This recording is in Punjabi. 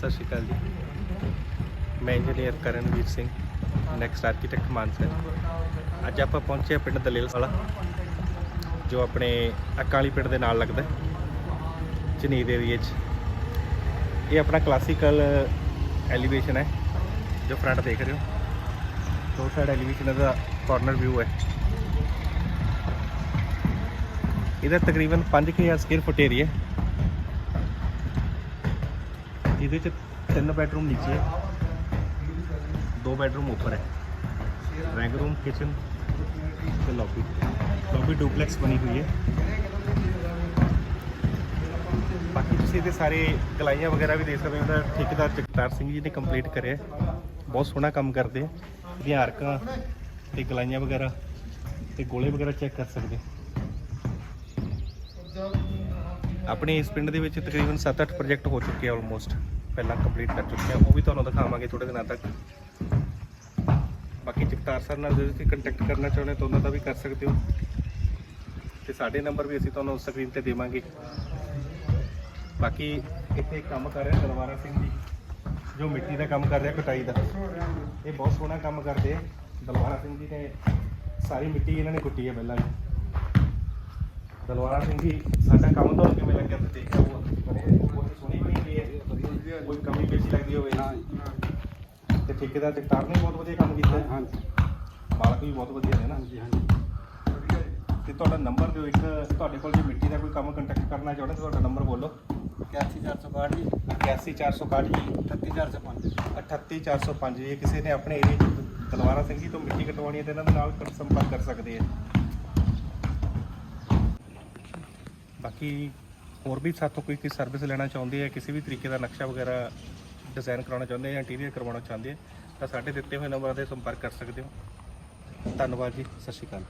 ਸਤਿ ਸ਼੍ਰੀ ਅਕਾਲ ਜੀ। ਮੈਂ engineer Karanveer Singh next architect Mansa ਅੱਜ ਆਪਾਂ ਪਹੁੰਚੇ ਹਾਂ ਪਿੰਡ ਦਲੇਲ ਵਾਲਾ, ਜੋ ਆਪਣੇ ਅਕਾਲੀ ਪਿੰਡ ਦੇ ਨਾਲ ਲੱਗਦਾ ਚਨੀਰ ਏਰੀਏ 'ਚ। ਇਹ ਆਪਣਾ ਕਲਾਸੀਕਲ ਐਲੀਵੇਸ਼ਨ ਹੈ, ਜੋ ਫਰੰਟ ਦੇਖ ਰਹੇ ਹੋ। ਦੋ ਸਾਈਡ ਐਲੀਵੇਸ਼ਨ ਦਾ ਕਾਰਨਰ ਵਿਊ ਹੈ। ਇਹਦਾ ਤਕਰੀਬਨ 5000 ਸਕੁਅਰ ਫੁੱਟ ਏਰੀਆ ਇਹਦੇ ਚ ਤਿੰਨ ਬੈਡਰੂਮ ਨੀਚੇ ਹੈ ਦੋ ਬੈਡਰੂਮ ਉੱਪਰ ਹੈ। ਡਰਾਇੰਗ ਰੂਮ ਕਿਚਨ ਤੇ ਲੌਬੀ ਲੌਬੀ ਡੁਪਲੈਕਸ ਬਣੀ ਹੋਈ ਹੈ। ਬਾਕੀ ਤੁਸੀਂ ਇਹਦੇ ਸਾਰੇ ਗਲਾਈਆਂ ਵਗੈਰਾ ਵੀ ਦੇਖ ਸਕਦੇ ਹੋ। ਉਹਦਾ ਠੇਕੇਦਾਰ ਜਗਤਾਰ ਸਿੰਘ ਜੀ ਨੇ ਕੰਪਲੀਟ ਕਰਿਆ ਬਹੁਤ ਸੋਹਣਾ ਕੰਮ ਕਰਦੇ ਆ ਇਹਦੀਆਂ ਅਰਕਾਂ ਤੇ ਗਲਾਈਆਂ ਵਗੈਰਾ ਤੇ ਗੋਲੇ ਵਗੈਰਾ ਚੈੱਕ ਕਰ ਸਕਦੇ ਹੋ। ਆਪਣੇ ਇਸ ਪਿੰਡ ਦੇ ਵਿੱਚ ਤਕਰੀਬਨ 7-8 ਪ੍ਰੋਜੈਕਟ ਹੋ ਚੁੱਕੇ ਆ ਆਲਮੋਸਟ ਪਹਿਲਾਂ ਕੰਪਲੀਟ ਕਰ ਚੁੱਕੇ ਆ। ਉਹ ਵੀ ਤੁਹਾਨੂੰ ਦਿਖਾਵਾਂਗੇ ਥੋੜੇ ਦਿਨਾਂ ਤੱਕ। ਬਾਕੀ ਜਗਤਾਰ ਸਰ ਨਾਲ ਜੇ ਤੁਸੀਂ ਕੰਟੈਕਟ ਕਰਨਾ ਚਾਹੁੰਦੇ ਤਾਂ ਉਹਨਾਂ ਦਾ ਵੀ ਕਰ ਸਕਦੇ ਹੋ। ਤੇ ਸਾਡੇ ਨੰਬਰ ਵੀ ਅਸੀਂ ਤੁਹਾਨੂੰ ਸਕਰੀਨ ਤੇ ਦੇਵਾਂਗੇ। ਬਾਕੀ ਇੱਥੇ ਕੰਮ ਕਰ ਰਿਹਾ ਦਲਵਾਰਾ ਸਿੰਘ ਜੀ, ਜੋ ਮਿੱਟੀ ਦਾ ਕੰਮ ਕਰ ਰਿਹਾ, ਕਟਾਈ ਦਾ। ਇਹ ਬਹੁਤ ਸੋਹਣਾ ਕੰਮ ਕਰਦੇ ਆ। ਦਲਵਾਰਾ ਸਿੰਘ ਜੀ ਨੇ ਸਾਰੀ ਮਿੱਟੀ ਇਹਨਾਂ ਨੇ ਕੁੱਟੀ ਹੈ ਪਹਿਲਾਂ ਵੀ। ਦਲਵਾਰਾ ਸਿੰਘ ਜੀ ਸਾਡਾ ਕੰਮ ਤੁਹਾਨੂੰ ਕਿਵੇਂ ਲੱਗਿਆ ਤੁਸੀਂ ਦੇਖਿਆ ਉਹ ਬਹੁਤ ਸੋਹਣੀ ਬਣੀ ਹੋਈ ਹੈ। ਕੋਈ ਕਮੀ ਪੇਸ਼ੀ ਲੱਗਦੀ ਹੋਵੇ। ਤੇ ਠੇਕੇਦਾਰ ਜਗਤਾਰ ਨੇ ਬਹੁਤ ਵਧੀਆ ਕੰਮ ਕੀਤਾ। ਹਾਂਜੀ ਮਾਲਕ ਵੀ ਬਹੁਤ ਵਧੀਆ ਨੇ ਨਾ। ਹਾਂਜੀ ਹਾਂਜੀ। ਤੇ ਤੁਹਾਡਾ ਨੰਬਰ ਦਿਓ ਇੱਕ। ਤੁਹਾਡੇ ਕੋਲ ਜੇ ਮਿੱਟੀ ਦਾ ਕੋਈ ਕੰਮ ਕੰਟੈਕਟ ਕਰਨਾ ਚਾਹੁੰਦੇ ਤਾਂ ਤੁਹਾਡਾ ਨੰਬਰ ਬੋਲੋ। 81462 ਜੀ। 81461 ਜੀ। 38405 38405 ਜੇ ਕਿਸੇ ਨੇ ਆਪਣੇ ਏਰੀਆ 'ਚ ਤਲਵਾਰਾ ਸਿੰਘ ਜੀ ਤੋਂ ਮਿੱਟੀ ਕਟਵਾਉਣੀ ਹੈ ਤਾਂ ਇਹਨਾਂ ਦੇ ਨਾਲ ਸੰਪਰਕ ਕਰ ਸਕਦੇ ਆ ਬਾਕੀ ਹੋਰ ਵੀ ਸਾਥੋਂ ਕੋਈ ਕੋਈ ਸਰਵਿਸ ਲੈਣਾ ਚਾਹੁੰਦੇ ਆ, ਕਿਸੇ ਵੀ ਤਰੀਕੇ ਦਾ ਨਕਸ਼ਾ ਵਗੈਰਾ ਡਿਜ਼ਾਈਨ ਕਰਾਉਣਾ ਚਾਹੁੰਦੇ ਆ ਜਾਂ ਇੰਟੀਰੀਅਰ ਕਰਵਾਉਣਾ ਚਾਹੁੰਦੇ ਆ, ਤਾਂ ਸਾਡੇ ਦਿੱਤੇ ਹੋਏ ਨੰਬਰਾਂ ਤੇ ਸੰਪਰਕ ਕਰ ਸਕਦੇ ਹੋ। ਧੰਨਵਾਦ ਜੀ, ਸਤਿ ਸ਼੍ਰੀ ਅਕਾਲ।